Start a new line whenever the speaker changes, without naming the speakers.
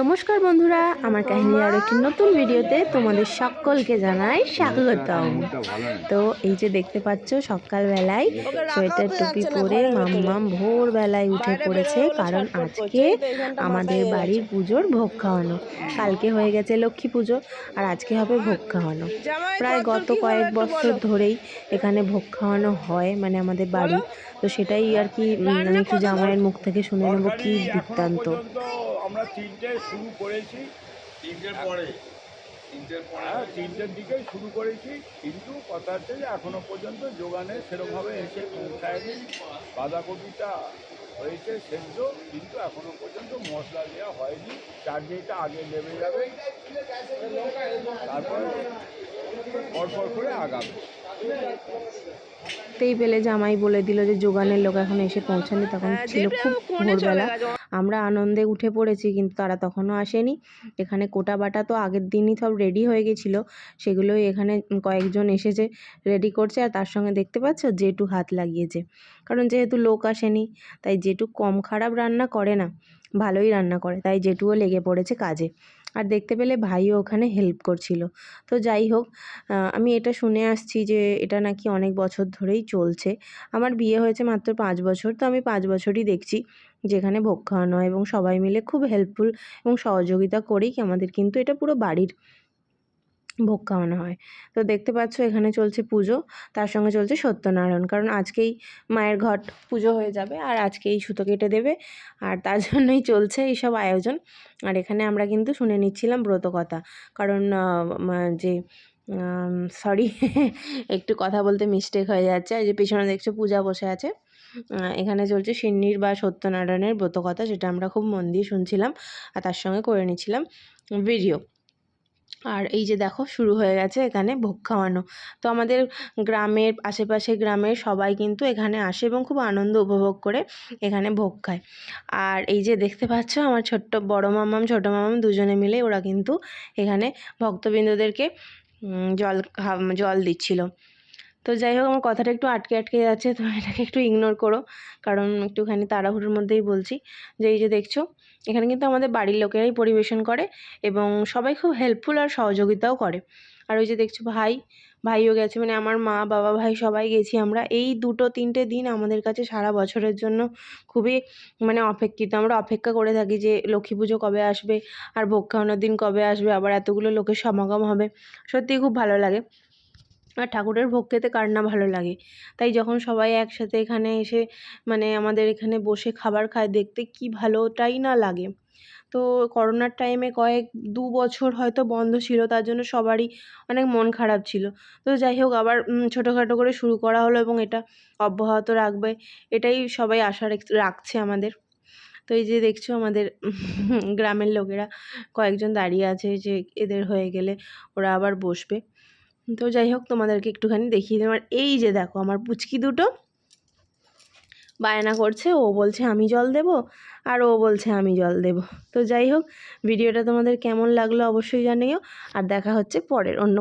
নমস্কার বন্ধুরা, আমার কাহিনী আর একটি নতুন ভিডিওতে তোমাদের সকলকে জানাই স্বাগতম। তো এই যে দেখতে পাচ্ছ, সকালবেলায় সোয়েটার টুপি পরে মাম্মাম ভোরবেলায় উঠে পড়েছে, কারণ আজকে আমাদের বাড়ির পুজোর ভোগ খাওয়ানো। কালকে হয়ে গেছে লক্ষ্মী পুজো, আর আজকে হবে ভোগ খাওয়ানো। প্রায় গত কয়েক বছর ধরেই এখানে ভোগ খাওয়ানো হয় মানে আমাদের বাড়ি। তো সেটাই আর কি আমি একটু জামাইয়ের মুখ থেকে শুনে নেব কি বৃত্তান্ত।
আমরা তিনটায় শুরু করেছি।
তিনটের পরে? তিনটের পরে
হ্যাঁ তিনটের দিকেই শুরু করেছি কিন্তু কথা হচ্ছে যে এখনও পর্যন্ত যোগানে সেরকমভাবে এসে পৌঁছায়নি। বাঁধাকপিটা হয়েছে সেদ্ধ কিন্তু এখনও পর্যন্ত মশলা দেওয়া হয়নি। চাটনিটা আগে নেমে যাবে। তারপর পরপর করে আগাবে।
তেই পেলে জামাই বলে দিল যে যোগানের লোক এখন এসে পৌঁছানি তখন ছিল খুব ভোরবেলা। আমরা আনন্দে উঠে পড়েছি কিন্তু তারা তখনও আসেনি। এখানে কোটা বাটা তো আগের দিনই সব রেডি হয়ে গেছিল। সেগুলোই এখানে কয়েকজন এসেছে রেডি করছে আর তার সঙ্গে দেখতে পাচ্ছ জেটু হাত লাগিয়েছে। কারণ যেহেতু লোক আসেনি তাই জেটু কম খারাপ রান্না করে না ভালোই রান্না করে। তাই জেঠুও লেগে পড়েছে কাজে। আর দেখতে পেলে ভাইও ওখানে হেল্প করছিল। তো যাই হোক আমি এটা শুনে আসছি যে এটা নাকি অনেক বছর ধরেই চলছে। আমার বিয়ে হয়েছে মাত্র পাঁচ বছর, তো আমি পাঁচ বছরই দেখছি যেখানে ভোগ খাওয়ানো হয় এবং সবাই মিলে খুব হেল্পফুল এবং সহযোগিতা করেই আমাদের। কিন্তু এটা পুরো বাড়ির ভোগ খাওয়ানো হয়। তো দেখতে পাচ্ছ এখানে চলছে পুজো, তার সঙ্গে চলছে সত্যনারায়ণ। কারণ আজকেই মায়ের ঘট পুজো হয়ে যাবে আর আজকেই সুতো কেটে দেবে আর তার জন্যই চলছে এইসব আয়োজন। আর এখানে আমরা কিন্তু শুনে নিচ্ছিলাম ব্রত কথা কারণ যে সরি একটু কথা বলতে মিস্টেক হয়ে যাচ্ছে। আর যে পেছনে দেখছ পূজা বসে আছে। এখানে চলছে সিন্নির বা সত্যনারায়ণের ব্রত কথা যেটা আমরা খুব মন দিয়ে শুনছিলাম আর তার সঙ্গে করে নিচ্ছিলাম ভিডিও আর এই যে দেখো, শুরু হয়ে গেছে এখানে ভোগ খাওয়ানো। তো আমাদের গ্রামের, আশেপাশে গ্রামের সবাই কিন্তু এখানে আসে এবং খুব আনন্দ উপভোগ করে এখানে ভোগ খায়। আর এই যে দেখতে পাচ্ছ, আমার ছোট্ট বড় মামাম, ছোটো মামাম দুজনে মিলে ওরা কিন্তু এখানে ভক্তবৃন্দদেরকে জল জল দিচ্ছিল। তো যাই হোক, আমার কথাটা একটু আটকে আটকে যাচ্ছে, তো এটাকে একটু ইগনোর করো। কারণ একটুখানি তাড়াহুড়োর মধ্যেই বলছি যে, এই যে দেখছ, এখানে কিন্তু আমাদের বাড়ির লোকেরাই পরিবেশন করে এবং সবাই খুব হেল্পফুল আর সহযোগিতাও করে। আর ওই যে দেখছ, ভাই, ভাইও গেছে মানে আমার মা, বাবা, ভাই সবাই গেছি আমরা। এই দুটো তিনটে দিন আমাদের কাছে সারা বছরের জন্য খুবই মানে অপেক্ষিত। আমরা অপেক্ষা করে থাকি যে, লক্ষ্মী পুজো কবে আসবে, আর ভোগ খাওয়ানোর দিন কবে আসবে, আবার এতগুলো লোকের সমাগম হবে। সত্যিই খুব ভালো লাগে। আর ঠাকুরের ভোগ খেতে কার না ভালো লাগে। তাই যখন সবাই একসাথে এখানে এসে মানে আমাদের এখানে বসে খাবার খায়, দেখতে কি ভালোটাই না লাগে। তো করোনার টাইমে কয়েক দু বছর হয়তো বন্ধ ছিল, তার জন্য সবারই অনেক মন খারাপ ছিল। তো যাই হোক, আবার ছোটোখাটো করে শুরু করা হলো এবং এটা অব্যাহত রাখবে, এটাই সবাই আশা রেখ- রাখছে আমাদের। তো এই যে দেখছ আমাদের গ্রামের লোকেরা কয়েকজন দাঁড়িয়ে আছে যে এদের হয়ে গেলে ওরা আবার বসবে। তো যাই হোক, তোমাদেরকে একটুখানি দেখিয়ে দিলাম। আর এই যে দেখো, আমার পুচকি দুটো বায়না করছে। ও বলছে, আমি জল দেব? আর ও বলছে, আমি জল দেব। তো যাই হোক, ভিডিওটা তোমাদের কেমন লাগল অবশ্যই জানিও। আর দেখা হচ্ছে পরের অন্য